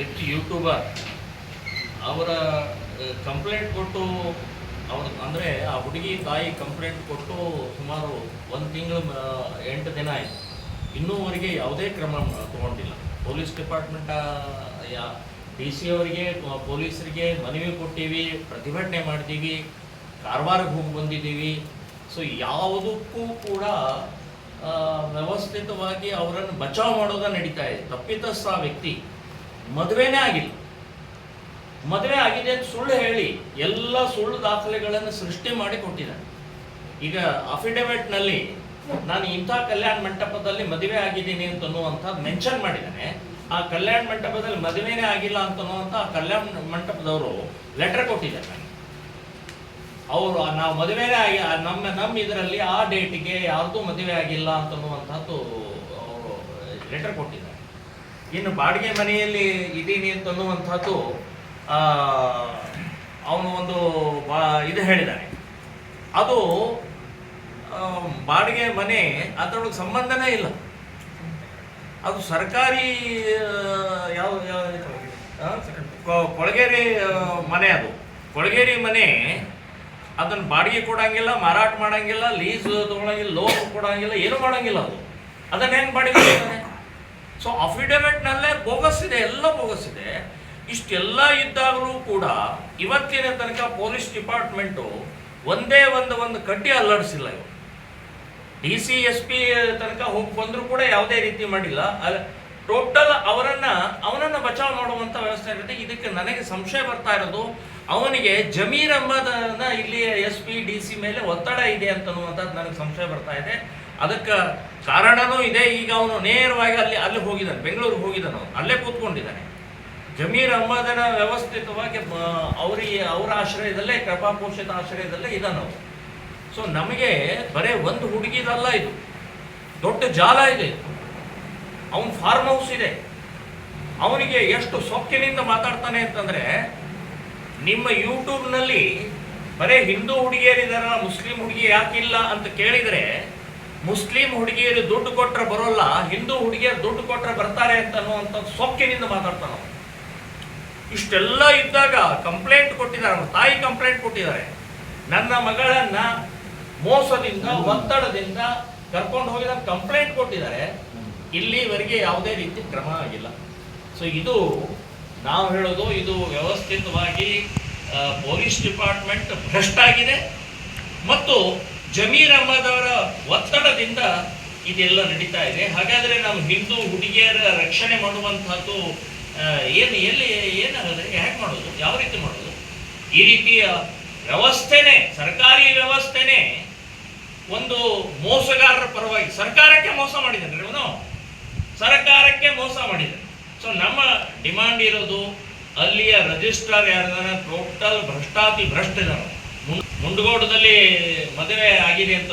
ವ್ಯಕ್ತಿ ಯೂಟ್ಯೂಬರ್ ಅವರ ಕಂಪ್ಲೇಂಟ್ ಕೊಟ್ಟು ಅವ್ರ, ಅಂದರೆ ಆ ಹುಡುಗಿ ತಾಯಿ ಕಂಪ್ಲೇಂಟ್ ಕೊಟ್ಟು ಸುಮಾರು ಒಂದು ತಿಂಗಳು ಎಂಟು ದಿನ ಆಯಿತು. ಇನ್ನೂವರೆಗೆ ಯಾವುದೇ ಕ್ರಮ ತಗೊಂಡಿಲ್ಲ. ಪೊಲೀಸ್ ಡಿಪಾರ್ಟ್ಮೆಂಟ್ ಯಾ ಡಿ ಸಿ ಅವರಿಗೆ ಪೊಲೀಸರಿಗೆ ಮನವಿ ಕೊಟ್ಟಿವಿ, ಪ್ರತಿಭಟನೆ ಮಾಡಿದ್ದೀವಿ ಕಾರವಾರಕ್ಕೆ ಹೋಗಿ ಬಂದಿದ್ದೀವಿ. ಸೊ, ಯಾವುದಕ್ಕೂ ಕೂಡ ವ್ಯವಸ್ಥಿತವಾಗಿ ಅವರನ್ನು ಬಚಾವ್ ಮಾಡೋದ ನಡೀತಾ ಇದೆ. ತಪ್ಪಿತಸ್ಥ ವ್ಯಕ್ತಿ ಮದುವೆನೇ ಆಗಿಲ್ಲ. ಮದುವೆ ಆಗಿದೆ ಅಂತ ಸುಳ್ಳು ಹೇಳಿ ಎಲ್ಲ ಸುಳ್ಳು ದಾಖಲೆಗಳನ್ನು ಸೃಷ್ಟಿ ಮಾಡಿ ಕೊಟ್ಟಿದ್ದಾರೆ. ಈಗ ಅಫಿಡವಿಟ್ನಲ್ಲಿ ನಾನು ಇಂಥ ಕಲ್ಯಾಣ ಮಂಟಪದಲ್ಲಿ ಮದುವೆ ಆಗಿದ್ದೀನಿ ಅಂತ ಅನ್ನುವಂಥದ್ದು ಮೆನ್ಷನ್ ಮಾಡಿದ್ದಾನೆ. ಆ ಕಲ್ಯಾಣ ಮಂಟಪದಲ್ಲಿ ಮದುವೆನೇ ಆಗಿಲ್ಲ ಅಂತ ಅನ್ನುವಂತ ಆ ಕಲ್ಯಾಣ ಮಂಟಪದವರು ಲೆಟರ್ ಕೊಟ್ಟಿದ್ದಾರೆ ಅವರು ನಾವು ಮದುವೆನೇ ಆಗಿ ನಮ್ಮ ನಮ್ಮ ಇದರಲ್ಲಿ ಆ ಡೇಟಿಗೆ ಯಾರ್ದು ಮದುವೆ ಆಗಿಲ್ಲ ಅಂತ ಅನ್ನುವಂಥದ್ದು ಅವರು ಲೆಟರ್ ಕೊಟ್ಟಿದ್ದಾರೆ. ಇನ್ನು ಬಾಡಿಗೆ ಮನೆಯಲ್ಲಿ ಇದ್ದೀನಿ ಅಂತ ಅನ್ನುವಂಥದ್ದು ಅವನು ಒಂದು ಬಾ, ಇದು ಹೇಳಿದ್ದಾನೆ ಅದು ಬಾಡಿಗೆ ಮನೆ ಅದರೊಳಗೆ ಸಂಬಂಧನೇ ಇಲ್ಲ. ಅದು ಸರ್ಕಾರಿ ಯಾವ ಕೊಳಗೇರಿ ಮನೆ ಅದು. ಕೊಳಗೇರಿ ಮನೆ ಅದನ್ನು ಬಾಡಿಗೆ ಕೊಡೋಂಗಿಲ್ಲ, ಮಾರಾಟ ಮಾಡೋಂಗಿಲ್ಲ, ಲೀಸ್ ತೊಗೊಳಂಗಿಲ್ಲ, ಲೋನ್ ಕೊಡಂಗಿಲ್ಲ, ಏನು ಮಾಡೋಂಗಿಲ್ಲ ಅದು. ಅದನ್ನ ಹೆಂಗೆ ಬಾಡಿಗೆ ಸೊ ಅಫಿಡವಿಟ್ನಲ್ಲೇ ಇದೆ ಎಲ್ಲ ಬೋಗಸ್ ಇದೆ ಇಷ್ಟೆಲ್ಲ ಇದ್ದಾಗಲೂ ಕೂಡ ಇವತ್ತಿನ ತನಕ ಪೊಲೀಸ್ ಡಿಪಾರ್ಟ್ಮೆಂಟು ಒಂದೇ ಒಂದು ಒಂದು ಕಡ್ಡಿ ಅಲ್ಲಾಡಿಸಿಲ್ಲ ಇವರು. ಡಿ ಸಿ ಎಸ್ ಪಿ ತನಕ ಹೋಗಿ ಬಂದರೂ ಕೂಡ ಯಾವುದೇ ರೀತಿ ಮಾಡಿಲ್ಲ. ಟೋಟಲ್ ಅವರನ್ನು, ಅವನನ್ನ ಬಚಾವ್ ಮಾಡುವಂತ ವ್ಯವಸ್ಥೆ ಇರುತ್ತೆ. ಇದಕ್ಕೆ ನನಗೆ ಸಂಶಯ ಬರ್ತಾ ಇರೋದು, ಅವನಿಗೆ ಜಮೀರ್ ಅಹ್ಮದನ ಇಲ್ಲಿ ಎಸ್ ಪಿ ಡಿ ಸಿ ಮೇಲೆ ಒತ್ತಡ ಇದೆ ಅಂತನ್ನುವಂಥದ್ದು ನನಗೆ ಸಂಶಯ ಬರ್ತಾ ಇದೆ. ಅದಕ್ಕೆ ಕಾರಣನೂ ಇದೆ. ಈಗ ಅವನು ನೇರವಾಗಿ ಅಲ್ಲಿ ಅಲ್ಲಿ ಹೋಗಿದ್ದಾನೆ, ಬೆಂಗಳೂರಿಗೆ ಹೋಗಿದ್ದಾನೆ ಅಲ್ಲೇ ಕೂತ್ಕೊಂಡಿದ್ದಾನೆ. ಜಮೀರ್ ಅಹ್ಮದನ ವ್ಯವಸ್ಥಿತವಾಗಿ ಅವರಿಗೆ ಅವರ ಆಶ್ರಯದಲ್ಲೇ, ಕೃಪಾಪೋಷಿತ ಆಶ್ರಯದಲ್ಲೇ ಇದ್ದಾನೆ ಸೊ ನಮಗೆ ಬರೇ ಒಂದು ಹುಡುಗಿದಲ್ಲ ಇದು. ದೊಡ್ಡ ಜಾಲ ಇದೆ. ಅವನ ಫಾರ್ಮ್ ಹೌಸ್ ಇದೆ. ಅವನಿಗೆ ಎಷ್ಟು ಸೊಕ್ಕಿನಿಂದ ಮಾತಾಡ್ತಾನೆ ಅಂತಂದ್ರೆ, ನಿಮ್ಮ ಯೂಟ್ಯೂಬ್ನಲ್ಲಿ ಬರೇ ಹಿಂದೂ ಹುಡುಗಿಯರಿದಾರ, ಮುಸ್ಲಿಂ ಹುಡುಗಿ ಯಾಕಿಲ್ಲ ಅಂತ ಕೇಳಿದರೆ ಮುಸ್ಲಿಂ ಹುಡುಗಿಯರು ದುಡ್ಡು ಕೊಟ್ಟರೆ ಬರೋಲ್ಲ ಹಿಂದೂ ಹುಡುಗಿಯರು ದುಡ್ಡು ಕೊಟ್ಟರೆ ಬರ್ತಾರೆ ಅಂತ ಅನ್ನುವಂಥ ಸೊಕ್ಕಿನಿಂದ ಮಾತಾಡ್ತಾನ. ಇಷ್ಟೆಲ್ಲ ಇದ್ದಾಗ ಕಂಪ್ಲೇಂಟ್ ಕೊಟ್ಟಿದ್ದಾರೆ ಅವ್ನ ತಾಯಿ ಕಂಪ್ಲೇಂಟ್ ಕೊಟ್ಟಿದ್ದಾರೆ. ನನ್ನ ಮಗಳನ್ನ ಮೋಸದಿಂದ ಒತ್ತಡದಿಂದ ಕರ್ಕೊಂಡು ಹೋಗಿದ ಕಂಪ್ಲೇಂಟ್ ಕೊಟ್ಟಿದ್ದಾರೆ. ಇಲ್ಲಿವರೆಗೆ ಯಾವುದೇ ರೀತಿ ಕ್ರಮ ಆಗಿಲ್ಲ. ಸೊ ಇದು ನಾವು ಹೇಳೋದು ಇದು ವ್ಯವಸ್ಥಿತವಾಗಿ ಪೊಲೀಸ್ ಡಿಪಾರ್ಟ್ಮೆಂಟ್ ಭ್ರಷ್ಟಾಗಿದೆ. ಮತ್ತು ಜಮೀರ್ ಅಹಮದ್ ಒತ್ತಡದಿಂದ ಇದೆಲ್ಲ ನಡೀತಾ ಇದೆ. ಹಾಗಾದ್ರೆ ನಾವು ಹಿಂದೂ ಹುಡುಗಿಯರ ರಕ್ಷಣೆ ಮಾಡುವಂತಹದ್ದು ಏನು, ಎಲ್ಲಿ ಏನಾಗುತ್ತೆ ಹ್ಯಾಕ್ ಮಾಡೋದು? ಯಾವ ರೀತಿ ಮಾಡೋದು? ಈ ರೀತಿಯ ವ್ಯವಸ್ಥೆನೇ, ಸರ್ಕಾರಿ ವ್ಯವಸ್ಥೆನೇ ಒಂದು ಮೋಸಗಾರರ ಪರವಾಗಿ ಸರ್ಕಾರಕ್ಕೆ ಮೋಸ ಮಾಡಿದ್ದಾನೆ ಇವನು ಸರ್ಕಾರಕ್ಕೆ ಮೋಸ ಮಾಡಿದ್ದಾನೆ ಸೊ ನಮ್ಮ ಡಿಮಾಂಡ್ ಇರೋದು ಅಲ್ಲಿಯ ರಿಜಿಸ್ಟ್ರಾರ್ ಯಾರಿದಾನ ಟೋಟಲ್ ಭ್ರಷ್ಟಾತಿ ಭ್ರಷ್ಟ ಮುಂಡಗೋಡದಲ್ಲಿ ಮದುವೆ ಆಗಿದೆ ಅಂತ